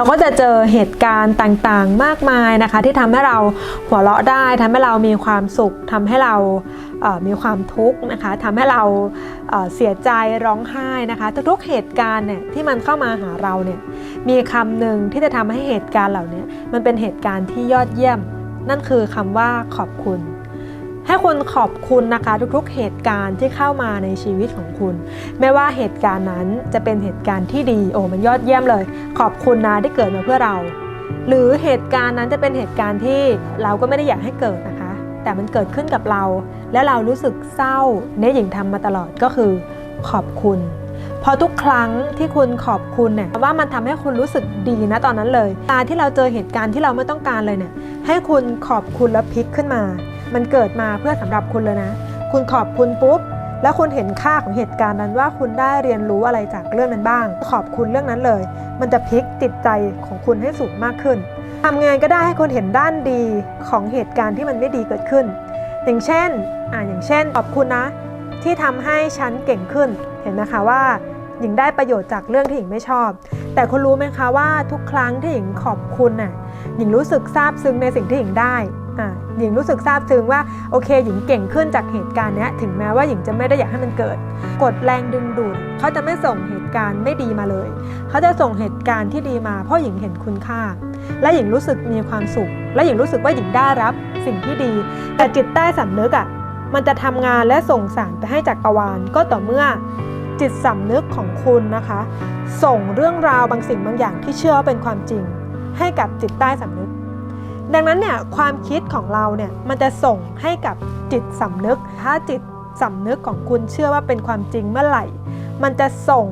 เราก็จะเจอเหตุการณ์ต่างๆ มากมายนะคะ ที่ทำให้เราหัวเราะได้ทำให้เรามีความสุขทำให้เรามีความทุกข์นะคะทำให้เราเอ่อเสียใจร้องไห้นะคะทุกๆเหตุการณ์เนี่ยที่มันเข้ามาหาเราเนี่ยมีคำหนึ่งที่จะทำให้เหตุการณ์เหล่านี้มันเป็นเหตุการณ์ที่ยอดเยี่ยม นั่นคือคำว่าขอบคุณ ให้คุณขอบคุณนะคะทุกๆ เหตุการณ์ที่เข้ามาในชีวิตของคุณ ไม่ว่าเหตุการณ์นั้นจะเป็นเหตุการณ์ที่ดีโอ้มันยอดเยี่ยมเลย ขอบคุณนะที่เกิดมาเพื่อเรา หรือเหตุการณ์นั้นจะเป็นเหตุการณ์ที่เราก็ไม่ได้อยากให้เกิดนะคะ แต่มันเกิดขึ้นกับเรา และเรารู้สึกเศร้าเนี่ยหญิงทำมาตลอดก็คือ ขอบคุณพอทุกครั้งที่คุณขอบคุณเนี่ยว่ามันทำให้คุณรู้สึกดีนะตอนนั้นเลยตาที่เราเจอเหตุการณ์ที่เราไม่ต้องการเลยเนี่ยให้คุณขอบคุณแล้วพลิกขึ้นมา มันเกิดมาเพื่อสำหรับคุณเลยนะ คุณขอบคุณปุ๊บ แล้วคุณเห็นค่าของเหตุการณ์นั้นว่าคุณได้เรียนรู้อะไรจากเรื่องนั้นบ้าง ขอบคุณเรื่องนั้นเลย มันจะพลิกจิตใจของคุณให้สูงมากขึ้นทำไงก็ได้ให้คุณเห็นด้านดีของเหตุการณ์ที่มันไม่ดีเกิดขึ้น อย่างเช่นอ่าอย่างเช่น ขอบคุณนะ ที่ทำให้ฉันเก่งขึ้น เห็นนะคะว่าหญิงได้ประโยชน์จากเรื่องที่หญิงไม่ชอบ แต่คุณรู้ไหมคะว่าทุกครั้งที่หญิงขอบคุณน่ะหญิงรู้สึกซาบซึ้งในสิ่งที่หญิงได้ หญิงรู้สึกซาบซึ้งว่าโอเค หญิงเก่งขึ้นจากเหตุการณ์นี้ถึงแม้ว่าหญิงจะไม่ได้อยากให้มันเกิด กดแรงดึงดูดเขาจะไม่ส่งเหตุการณ์ไม่ดีมาเลย เขาจะส่งเหตุการณ์ที่ดีมา เพราะหญิงเห็นคุณค่า และหญิงรู้สึกมีความสุข และหญิงรู้สึกว่าหญิงได้รับสิ่งที่ดี แต่จิตใต้สำนึกอะมันจะทำงานและส่งสารไปให้จักรวาลก็ต่อเมื่อจิตสำนึกของคุณนะคะ ส่งเรื่องราวบางสิ่งบางอย่างที่เชื่อว่าเป็นความจริง ให้กับจิตใต้สำนึก ดังนั้นเนี่ยความคิดของเราเนี่ยมันจะส่งให้กับจิตสำนึก ถ้าจิตสำนึกของคุณเชื่อว่าเป็นความจริงเมื่อไหร่ มันจะส่ง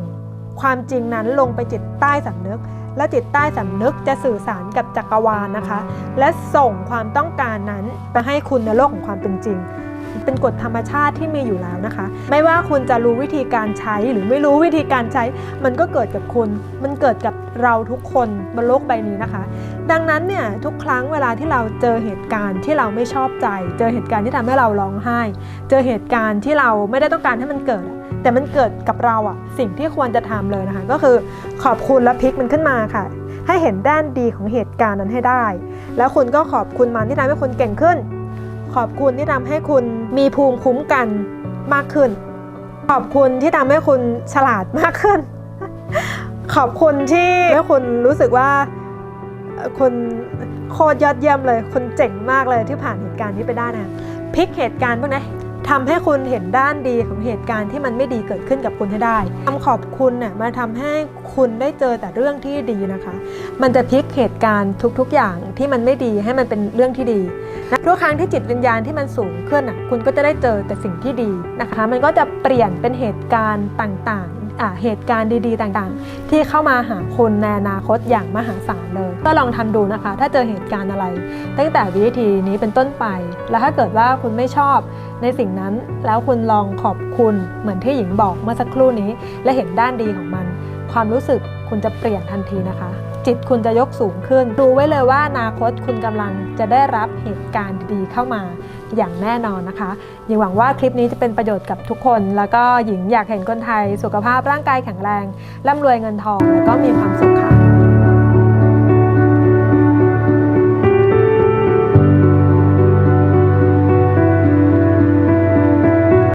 ความจริงนั้นลงไปจิตใต้สำนึก และจิตใต้สำนึกจะสื่อสารกับจักรวาลนะคะ และส่งความต้องการนั้นไปให้คุณในโลกของความเป็นจริง เป็นกฎธรรมชาติที่มีอยู่แล้วนะคะ ไม่ว่าคุณจะรู้วิธีการใช้หรือไม่รู้วิธีการใช้ มันก็เกิดกับคุณ มันเกิดกับเราทุกคนบนโลกใบนี้นะคะ ดังนั้นเนี่ยทุกครั้งเวลาที่เราเจอเหตุการณ์ที่เราไม่ชอบใจ เจอเหตุการณ์ที่ทำให้เราร้องไห้ เจอเหตุการณ์ที่เราไม่ได้ต้องการให้มันเกิด แต่มันเกิดกับเราอะสิ่งที่ควรจะทำเลยนะคะ ก็คือขอบคุณและพลิกมันขึ้นมาค่ะให้เห็นด้านดีของเหตุการณ์นั้นให้ได้ แล้วคุณก็ขอบคุณมันที่ทำให้คุณเก่งขึ้น ขอบคุณที่ทำให้คุณมีภูมิคุ้มกันมากขึ้น ขอบคุณที่ทำให้คุณฉลาดมากขึ้น ขอบคุณที่ให้คุณรู้สึกว่าคุณโคตรยอดเยี่ยมเลยคุณเจ๋งมากเลยที่ผ่านเหตุการณ์นี้ไปได้นะพลิกเหตุการณ์พวกนี้ ทำให้คุณเห็นด้านดีของเหตุการณ์ที่มันไม่ดีเกิดขึ้นกับคุณให้ได้คำขอบคุณเนี่ยมาทำให้คุณได้เจอแต่เรื่องที่ดีนะคะ มันจะพลิกเหตุการณ์ทุกๆ อย่างที่มันไม่ดีให้มันเป็นเรื่องที่ดีนะทุกครั้งที่จิตวิญญาณที่มันสูงขึ้นอะคุณก็จะได้เจอแต่สิ่งที่ดีนะคะ มันก็จะเปลี่ยนเป็นเหตุการณ์ต่างๆ เหตุการณ์ดีๆ ต่างๆ ที่เข้ามาหาคุณในอนาคตอย่างมหาศาลเลย ก็ลองทำดูนะคะ ถ้าเจอเหตุการณ์อะไร ตั้งแต่วิธีนี้เป็นต้นไป แล้วถ้าเกิดว่าคุณไม่ชอบในสิ่งนั้น แล้วคุณลองขอบคุณเหมือนที่หญิงบอกเมื่อสักครู่นี้ และเห็นด้านดีของมัน ความรู้สึกคุณจะเปลี่ยนทันทีนะคะ จิตคุณจะยกสูงขึ้น ดูไว้เลยว่าอนาคตคุณกำลังจะได้รับเหตุการณ์ดีๆเข้ามา อย่างแน่นอนนะคะ หญิงหวังว่าคลิปนี้จะเป็นประโยชน์กับทุกคน แล้วก็หญิงอยากเห็นคนไทย สุขภาพร่างกายแข็งแรง ร่ำรวยเงินทอง แล้วก็มีความสุขค่ะ